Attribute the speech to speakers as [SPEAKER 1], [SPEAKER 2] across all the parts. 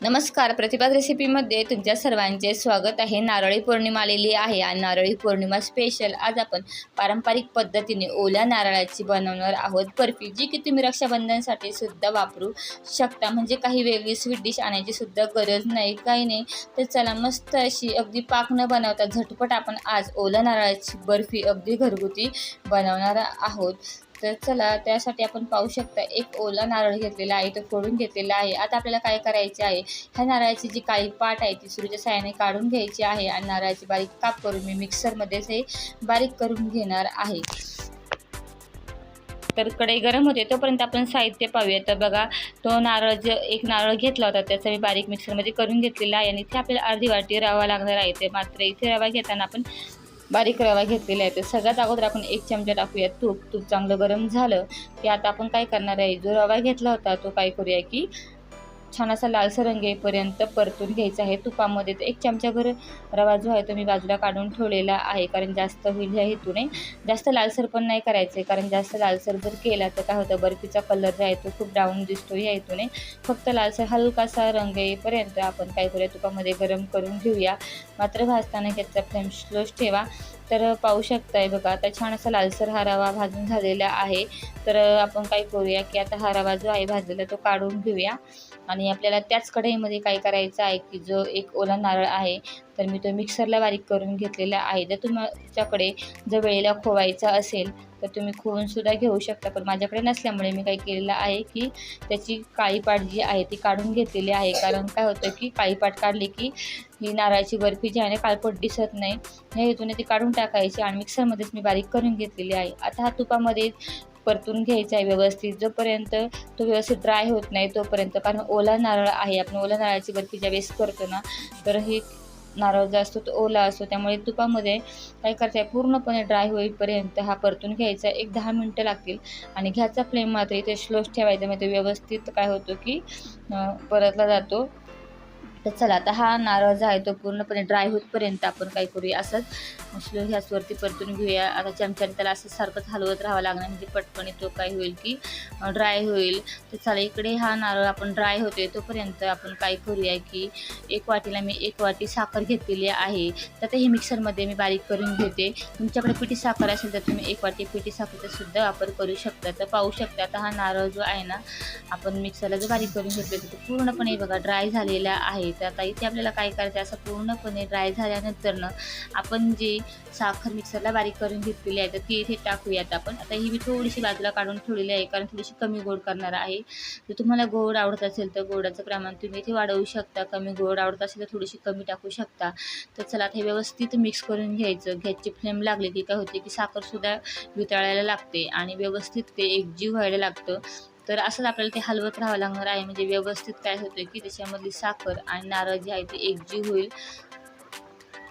[SPEAKER 1] नमस्कार प्रतिभात रेसिपीमध्ये तुमच्या सर्वांचे स्वागत आहे. नारळी पौर्णिमा आलेली आहे आणि नारळी पौर्णिमा स्पेशल आज आपण पारंपरिक पद्धतीने ओल्या नारळाची बनवणार आहोत. बर्फी जी की तुम्ही रक्षाबंधनसाठी सुद्धा वापरू शकता. म्हणजे काही वेगळी स्वीट डिश आणायची सुद्धा गरज नाही. काही नाही. तर चला मस्त अशी अगदी पाक न बनवता झटपट आपण आज ओल्या नारळाची बर्फी अगदी घरगुती बनवणार आहोत. तर चला त्यासाठी आपण पाहू शकता एक ओला नारळ घेतलेला आहे तो फोडून घेतलेला आहे. आता आपल्याला काय करायचे आहे? ह्या नारळाची जी काळी पाट आहे ती सूर्याच्या साह्याने काढून घ्यायची आहे आणि नारळाची बारीक काप करून मी मिक्सरमध्येच हे बारीक करून घेणार आहे. तर कढई गरम होते तोपर्यंत आपण साहित्य पाहूया. तर बघा तो नारळ जो एक नारळ घेतला होता त्याचा मी बारीक मिक्सरमध्ये करून घेतलेला आहे आणि इथे आपल्याला अर्धी वाटी रवा लागणार आहे. ते मात्र इथे रवा घेताना आपण बारीक रवा घेतलेला आहे. तर सगळ्यात अगोदर आपण एक चमचा टाकूया तूप. तूप चांगलं गरम झालं की आता आपण काय करणार आहे? जो रवा घेतला होता तो काय करूया की छान असा लालसर रंग येईपर्यंत परतून घ्यायचा आहे. तुपामध्ये तर एक चमचाभर रवा जो आहे तो मी बाजूला काढून ठेवलेला आहे. कारण जास्त होईल ह्या हेतूने. जास्त लालसर पण नाही करायचं आहे कारण जास्त लालसर जर केला तर काय होतं? बर्फीचा कलर जो आहे तो खूप डाऊन दिसतो ह्या हेतूने. फक्त लालसर हलकासा रंग येईपर्यंत आपण काय करूया? तुपामध्ये गरम करून घेऊया. मात्र भाजताना गॅसचा फ्लेम स्लोच ठेवा. तर पाहू शकताय बघा आता छान असा लालसर हा रवा भाजून झालेला आहे. तर आपण काय करूया की आता हा रवा जो आहे भाजलेला तो काढून घेऊया. आणि आपल्याला त्याच कढईमध्ये काय करायचं आहे की जो एक ओला नारळ आहे तर मी तो मिक्सरला बारीक करून घेतलेला आहे. जर तुमच्याकडे जर वेळेला खोवायचा असेल तर तुम्ही खोवूनसुद्धा घेऊ शकता. पण माझ्याकडे नसल्यामुळे मी काय केलेलं आहे की त्याची काळी पाट जी आहे ती काढून घेतलेली आहे. कारण काय होतं की काळी पाट काढली की ही नारळाची बर्फी जी आहे काळपट दिसत नाही. ह्या हेतूने ती काढून टाकायची आणि मिक्सरमध्येच मी बारीक करून घेतलेली आहे. आता हा तुपामध्ये परतून घ्यायचा आहे व्यवस्थित. जोपर्यंत तो व्यवस्थित ड्राय होत नाही तोपर्यंत. कारण ओला नारळ आहे. आपण ओला नारळाची बर्फी ज्यावेळेस करतो ना तर ही नारळ जो असतो तो ओला असतो. त्यामुळे तुपामध्ये काय करायचं आहे पूर्णपणे ड्राय होईपर्यंत हा परतून घ्यायचा. एक दहा मिनटं लागतील. आणि घ्याचा फ्लेम मात्र इथे स्लोच ठेवायचा. म्हणजे व्यवस्थित काय होतो की परतला जातो. तर चला आता हा नारळ जो आहे तो पूर्णपणे ड्राय होतपर्यंत आपण काय करूया? असंच स्लो गॅसवरती परतून घेऊया. आता चमच्याने त्याला असं सारखंच हलवत राहावं लागणार म्हणजे पटकन तो काय होईल की ड्राय होईल. तर चला इकडे हा नारळ आपण ड्राय होतोय. तोपर्यंत आपण काय करूया की एक वाटीला मी एक वाटी साखर घेतलेली आहे. तर ते हे मिक्सरमध्ये मी बारीक करून घेते. तुमच्याकडे पिठी साखर असेल तर तुम्ही एक वाटी पिठी साखरेचा सुद्धा वापर करू शकता. तर पाहू शकता आता हा नारळ जो आहे ना आपण मिक्सरला जो बारीक करून घेतले तो पूर्णपणे बघा ड्राय झालेला आहे. तर आता इथे आपल्याला काय करायचं असं पूर्णपणे ड्राय झाल्यानंतरनं आपण जी साखर मिक्सरला बारीक करून घेतलेली आहे. तर ती इथे टाकूयात आपण. आता ही मी थोडीशी बाजूला काढून ठेवलेली आहे कारण थोडीशी कमी गोड करणार आहे. जर तुम्हाला गोड आवडत असेल तर गोडाचं प्रमाण तुम्ही इथे वाढवू शकता. कमी गोड आवडत असेल तर थोडीशी कमी टाकू शकता. तर चला आता हे व्यवस्थित मिक्स करून घ्यायचं. गॅसची फ्लेम लागली की काय होते की साखरसुद्धा वितळायला लागते आणि व्यवस्थित ते एकजीव व्हायला लागतं. तर असंच आपल्याला ते हलवत राहावं लागणार आहे. म्हणजे व्यवस्थित काय होतं की त्याच्यामधली साखर आणि नारळ जे आहे ते एकजीव होईल.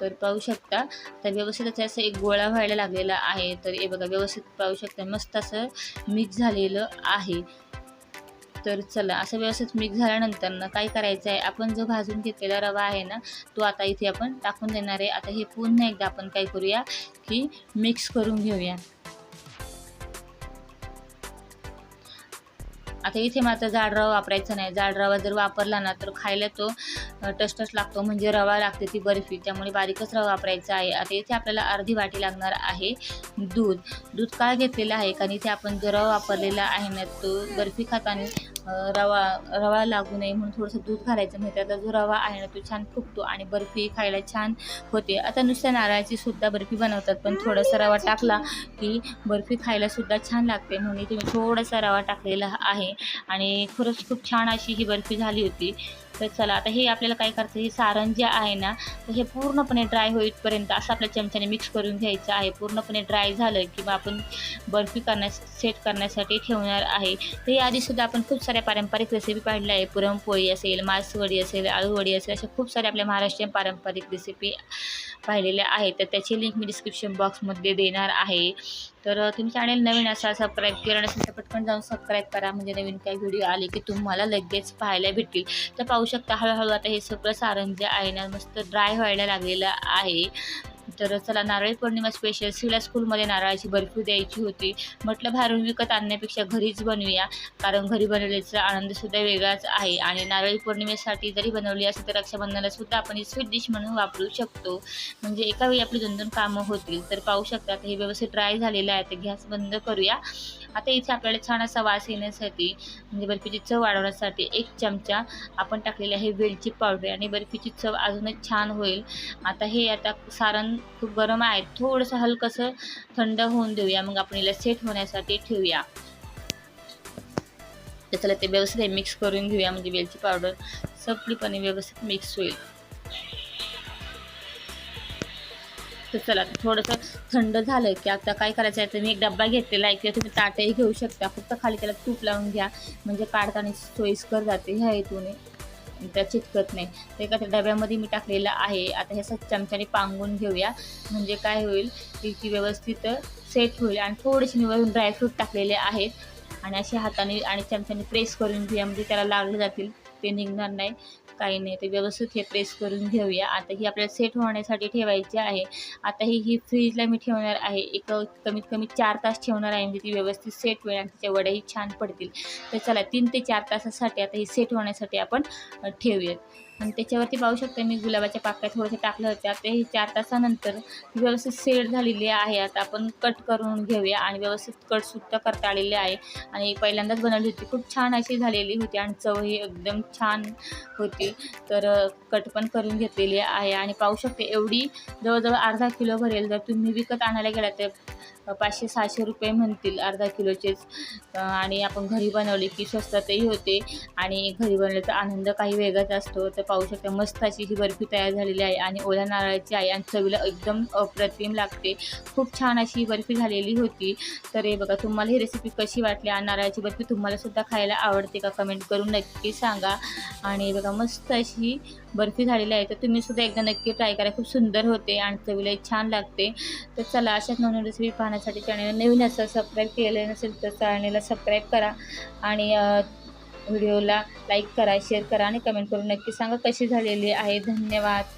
[SPEAKER 1] तर पाहू शकता. तर व्यवस्थित त्याचा असं एक गोळा व्हायला लागलेला आहे. तर हे बघा व्यवस्थित पाहू शकता. मस्त असं मिक्स झालेलं आहे. तर चला असं व्यवस्थित मिक्स झाल्यानंतर ना काय करायचं आहे आपण जो भाजून घेतलेला रवा आहे ना तो आता इथे आपण टाकून देणार आहे. आता हे पुन्हा एकदा आपण काय करूया की मिक्स करून घेऊया. आता इथे मात्र जाड रवा वापरायचा नाही. जाड रवा जर वापरला ना तर खायला तो टसटस लागतो म्हणजे रवा लागते ती बर्फी त्यामुळे बारीकच रवा वापरायचा आहे. आता इथे आपल्याला अर्धी वाटी लागणार आहे दूध. दूध काय घेतलेलं आहे कारण इथे आपण जो रवा वापरलेला आहे ना तो बर्फी खाताना रवा रवा लागू नये म्हणून थोडंसं दूध घालायचं म्हणजे आता जो रवा आहे ना तो छान फुगतो आणि बर्फी खायला छान होते. आता नुसत्या नारळाची सुद्धा बर्फी बनवतात पण थोडासा रवा टाकला की बर्फी खायला सुद्धा छान लागते म्हणून तुम्ही थोडासा रवा टाकलेला आहे. आणि खरंच खूप छान अशी ही बर्फी झाली होती. तर चला आता हे आपल्याला काय करायचं हे सारण जे आहे ना तर हे पूर्णपणे ड्राय होईपर्यंत असं आपल्या चमच्याने मिक्स करून घ्यायचं आहे. पूर्णपणे ड्राय झालं किंवा आपण बर्फी करण्यास सेट करण्यासाठी ठेवणार आहे. तर याआधीसुद्धा आपण खूप साऱ्या पारंपरिक रेसिपी पाहिल्या आहे पुरणपोळी असेल मासवडी असेल आळूवडी असेल अशा खूप साऱ्या आपल्या महाराष्ट्रीयन पारंपरिक रेसिपी पाहिलेल्या आहेत तर त्याची लिंक मी डिस्क्रिप्शन बॉक्समध्ये देणार आहे. तर तुम्ही चॅनेल नवीन असाल सबस्क्राईब केलं नसेल तर पटकन जाऊन सबस्क्राईब करा. म्हणजे नवीन काही व्हिडिओ आले की तुम्हाला लगेच पाहायला भेटतील. तर पाहू शकता हळूहळू आता हे सगळं सारण जे आहे ना मस्त ड्राय व्हायला लागलेलं आहे. तर चला नारळी पौर्णिमा स्पेशल सिला स्कूलमध्ये नारळाची बर्फी द्यायची होती. म्हटलं बाहेरून विकत आणण्यापेक्षा घरीच बनवूया. कारण घरी बनवल्याचा आनंदसुद्धा वेगळाच आहे. आणि नारळी पौर्णिमेसाठी जरी बनवली असेल तर रक्षाबंधनाला सुद्धा आपण ही स्वीट डिश म्हणून वापरू शकतो. म्हणजे एका वेळी आपली दोन दोन कामं होतील. तर पाहू शकता हे व्यवस्थित ड्राय झालेलं आहे. तर गॅस बंद करूया. आता इथे आपल्याला छान असा वास येण्यासाठी म्हणजे बर्फीची चव वाढवण्यासाठी एक चमचा आपण टाकलेली आहे वेलची पावडर आणि बर्फीची चव अजूनच छान होईल. आता हे आता सारण खूप गरम आहे. थोडंसं हलकंसं थंड होऊन देऊया. मग आपण याला सेट होण्यासाठी ठेवूया. त्याला ते व्यवस्थित मिक्स करून घेऊया. म्हणजे वेलची पावडर सगळीपणे व्यवस्थित मिक्स होईल. तर चला थोडंसं थंड झालं की आता काय करायचं आहे? तर मी एक डब्बा घेतलेला आहे किंवा तुम्ही ताटही घेऊ शकता. फक्त खाली त्याला तूप लावून घ्या. म्हणजे काढताना सोयीस्कर जाते ह्या हेतूने. त्या चिटकत नाही. तर एका त्या डब्यामध्ये मी टाकलेलं आहे. आता हे असं चमच्याने पांगून घेऊया. म्हणजे काय होईल? की ती व्यवस्थित सेट होईल. आणि थोडेसे मी वरून ड्रायफ्रूट टाकलेले आहेत. आणि असे हाताने आणि चमच्याने प्रेस करून घेऊया म्हणजे त्याला लागले जातील. ते निघणार नाही. काही नाही. ते व्यवस्थित हे प्रेस करून घेऊया. आता ही आपल्याला सेट होण्यासाठी ठेवायची आहे. आता ही ही फ्रीजला मी ठेवणार आहे. एक कमीत कमी चार तास ठेवणार आहे. म्हणजे ती व्यवस्थित सेट होईल आणि तिच्या वड्याही छान पडतील. तर चला तीन ते चार तासासाठी आता ही सेट होण्यासाठी आपण ठेवूयात. आणि त्याच्यावरती पाहू शकता मी गुलाबाच्या पाकळ्या थोडंसं टाकलं होत्या. ते चार तासानंतर व्यवस्थित सेट झालेली आहे. आता आपण कट करून घेऊया आणि व्यवस्थित कटसुद्धा करता आलेली आहे. आणि पहिल्यांदाच बनवली होती. खूप छान अशी झालेली होती आणि चवही एकदम छान होती. तर कट पण करून घेतलेली आहे. आणि पाहू शकते एवढी जवळजवळ अर्धा किलो भरेल. जर तुम्ही विकत आणायला गेला तर पाचशे सहाशे रुपये म्हणतील अर्धा किलोचेच. आणि आपण घरी बनवली की स्वस्तातही होते आणि घरी बनवल्याचा आनंद काही वेगळाच असतो. तर पाहू शकता मस्त अशी ही बर्फी तयार झालेली आहे आणि ओल्या नारळाची आहे आणि चवीला एकदम अप्रतिम लागते. खूप छान अशी ही बर्फी झालेली होती. तर हे बघा तुम्हाला ही रेसिपी कशी वाटली? आणि नारळाची बर्फी तुम्हाला सुद्धा खायला आवडते का? कमेंट करून नक्की सांगा. आणि बघा मस्त अशी बर्फी झालेली आहे. तर तुम्ही सुद्धा एकदा नक्की ट्राय करा. खूप सुंदर होते आणि चवीला छान लागते. तर चला अशाच नवीन रेसिपी पाहण्यासाठी चॅनल नवीन असं सबस्क्राईब केलेलं नसेल तर चॅनलला सबस्क्राईब करा. आणि व्हिडिओला लाईक करा शेअर करा आणि कमेंट करून नक्की सांगा कशी झालेली आहे. धन्यवाद.